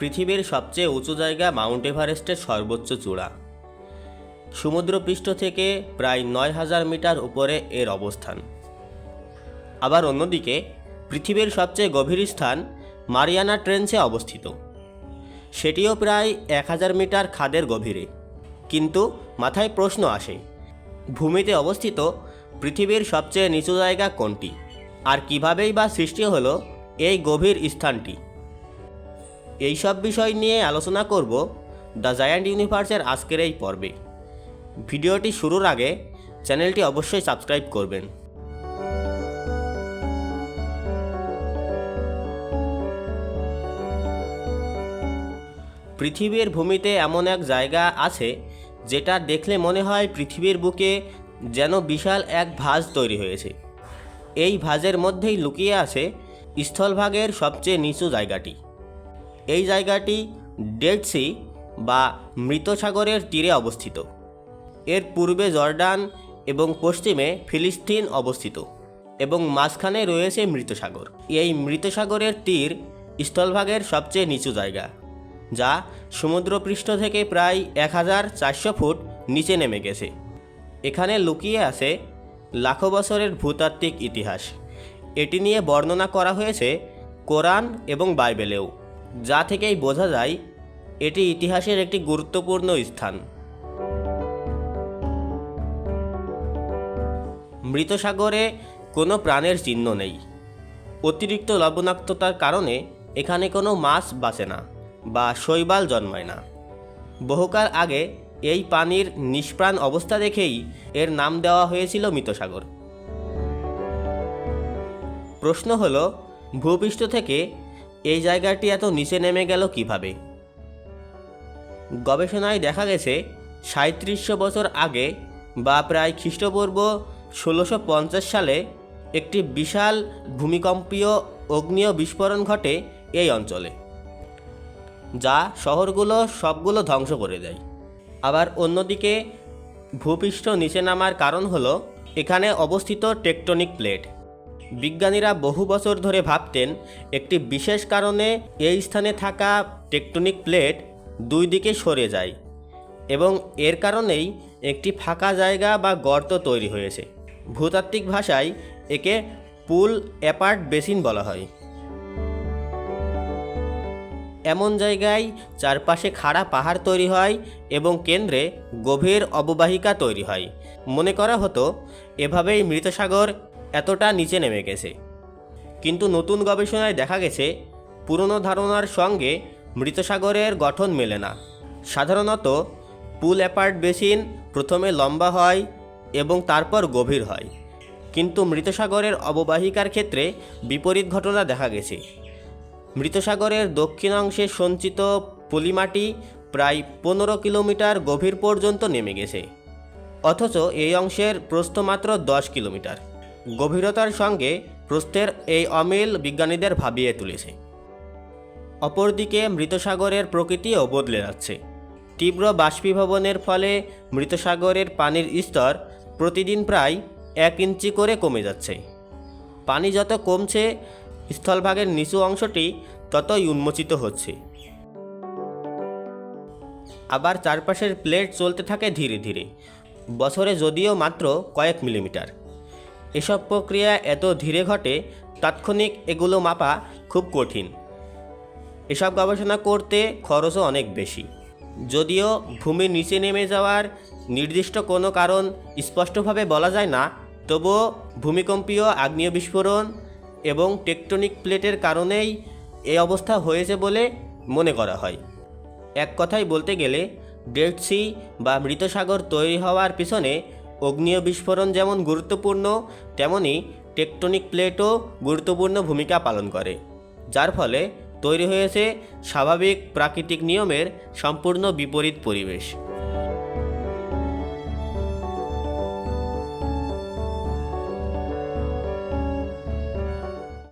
পৃথিবীর সবচেয়ে উঁচু জায়গা মাউন্ট এভারেস্টের সর্বোচ্চ চূড়া। সমুদ্রপৃষ্ঠ থেকে প্রায় নয় হাজার মিটার উপরে এর অবস্থান। আবার অন্যদিকে, পৃথিবীর সবচেয়ে গভীর স্থান মারিয়ানা ট্রেঞ্চে অবস্থিত। সেটিও প্রায় এক হাজার মিটার খাদের গভীরে। কিন্তু মাথায় প্রশ্ন আসে, ভূমিতে অবস্থিত পৃথিবীর সবচেয়ে নিচু জায়গা কোনটি? আর কিভাবেই বা সৃষ্টি হলো এই গভীর স্থানটি? এইসব বিষয় নিয়ে আলোচনা করব দ্য জায়ান্ট ইউনিভার্সের আজকের এই পর্বে। ভিডিওটি শুরুর আগে চ্যানেলটি অবশ্যই সাবস্ক্রাইব করবেন। পৃথিবীর ভূমিতে এমন এক জায়গা আছে যেটা দেখলে মনে হয় পৃথিবীর বুকে যেন বিশাল এক ভাঁজ তৈরি হয়েছে। এই ভাঁজের মধ্যেই লুকিয়ে আছে স্থলভাগের সবচেয়ে নিচু জায়গাটি। এই জায়গাটি ডেড সি বা মৃত সাগরের তীরে অবস্থিত। এর পূর্বে জর্ডান এবং পশ্চিমে ফিলিস্তিন অবস্থিত এবং মাঝখানে রয়েছে মৃত সাগর। এই মৃত সাগরের তীর স্থলভাগের সবচেয়ে নিচু জায়গা, যা সমুদ্রপৃষ্ঠ থেকে প্রায় এক হাজার চারশো ফুট নিচে নেমে গেছে। এখানে লুকিয়ে আছে লাখো বছরের ভূতাত্ত্বিক ইতিহাস। এটি নিয়ে বর্ণনা করা হয়েছে কোরআন এবং বাইবেলেও। যা থেকেই বোঝা যায়, এটি ইতিহাসের একটি গুরুত্বপূর্ণ স্থান। মৃত সাগরে কোনো প্রাণের চিহ্ন নেই। অতিরিক্ত লবণাক্ততার কারণে এখানে কোনো মাছ বাঁচে না বা শৈবাল জন্মায় না। বহুকাল আগে এই পানির নিষ্প্রাণ অবস্থা দেখেই এর নাম দেওয়া হয়েছিল মৃতসাগর। প্রশ্ন হলো, ভূপৃষ্ঠ থেকে এই জায়গাটি এত নিচে নেমে গেল কীভাবে? গবেষণায় দেখা গেছে সাঁত্রিশশো বছর আগে বা প্রায় খ্রিস্টপূর্ব ষোলোশো পঞ্চাশ সালে একটি বিশাল ভূমিকম্পীয় অগ্নীয় বিস্ফোরণ ঘটে এই অঞ্চলে, যা শহরগুলো সবগুলো ধ্বংস করে দেয়। আবার অন্যদিকে ভূপৃষ্ঠ নিচে নামার কারণ হলো, এখানে অবস্থিত টেকটনিক প্লেট। বিজ্ঞানীরা বহু বছর ধরে ভাবতেন, একটি বিশেষ কারণে এই স্থানে থাকা টেকটনিক প্লেট দুই দিকে সরে যায় এবং এর কারণেই একটি ফাঁকা জায়গা বা গর্ত তৈরি হয়েছে। ভূতাত্ত্বিক ভাষায় একে পুল অ্যাপার্ট বেসিন বলা হয়। এমন জায়গায় চারপাশে খাড়া পাহাড় তৈরি হয় এবং কেন্দ্রে গভীর অববাহিকা তৈরি হয়। মনে করা হতো, এভাবেই মৃতসাগর এতটা নিচে নেমে গেছে। কিন্তু নতুন গবেষণায় দেখা গেছে, পুরনো ধারণার সঙ্গে মৃতসাগরের গঠন মেলে না। সাধারণত পুল অ্যাপার্ট বেসিন প্রথমে লম্বা হয় এবং তারপর গভীর হয়। কিন্তু মৃতসাগরের অববাহিকার ক্ষেত্রে বিপরীত ঘটনা দেখা গেছে। মৃতসাগরের দক্ষিণ অংশে সঞ্চিত পলিমাটি প্রায় পনেরো কিলোমিটার গভীর পর্যন্ত নেমে গেছে। অথচ এই অংশের প্রস্থ মাত্র দশ কিলোমিটার। গভীরতার সঙ্গে প্রস্থের এই অমিল বিজ্ঞানীদের ভাবিয়ে তুলেছে। অপরদিকে মৃতসাগরের প্রকৃতিও বদলে যাচ্ছে। তীব্র বাষ্পীভবনের ফলে মৃতসাগরের পানির স্তর প্রতিদিন প্রায় এক ইঞ্চি করে কমে যাচ্ছে। পানি যত কমছে, স্থলভাগের নিচু অংশটি ততই উন্মোচিত হচ্ছে। আবার চারপাশের প্লেট চলতে থাকে ধীরে ধীরে। বছরে যদিও মাত্র কয়েক মিলিমিটার। এসব প্রক্রিয়া এত ধীরে ঘটে, তাৎক্ষণিক এগুলো মাপা খুব কঠিন। এসব গবেষণা করতে খরচও অনেক বেশি। যদিও ভূমির নিচে নেমে যাওয়ার নির্দিষ্ট কোনো কারণ স্পষ্টভাবে বলা যায় না, তবুও ভূমিকম্পীয় আগ্নেয় বিস্ফোরণ এবং টেকটনিক প্লেটের কারণেই এই অবস্থা হয়েছে বলে মনে করা হয়। এক কথায় বলতে গেলে, ডেড সি বা মৃত সাগর তৈরি হওয়ার পিছনে অগ্নিয় বিস্ফোরণ যেমন গুরুত্বপূর্ণ, তেমনি টেকটনিক প্লেটও গুরুত্বপূর্ণ ভূমিকা পালন করে, যার ফলে তৈরি হয়েছে স্বাভাবিক প্রাকৃতিক নিয়মের সম্পূর্ণ বিপরীত পরিবেশ।